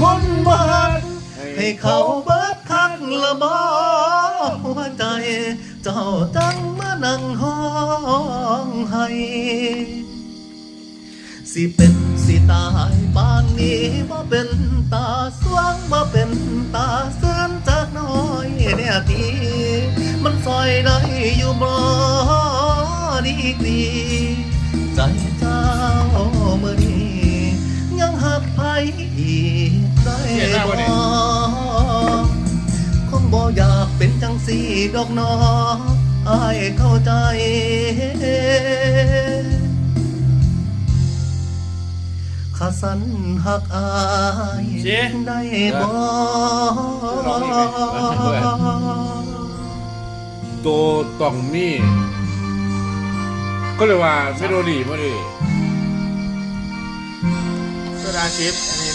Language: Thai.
คนบ้านให้เขาเบิดคักละบ่หัวใจ เจ้าจังมานั่งห้องให้สิเป็นสิตายปานนี้บ่เป็นตาสว่างบ่เป็นตาเสื่อนจากน้อยเนี่ยทีมันซอยได้อยู่บ่ดีกรี อีกได้บ่คงบ่อยากเป็นจังสีดอกน้ออายเข้าใจข้าสันหักอายเจ๊ได้บ่ร้องอีกไหมเพื่อนตัวต้องมีก็เลยว่าเมโลดี้มาดิ โซดาชิปอันนี้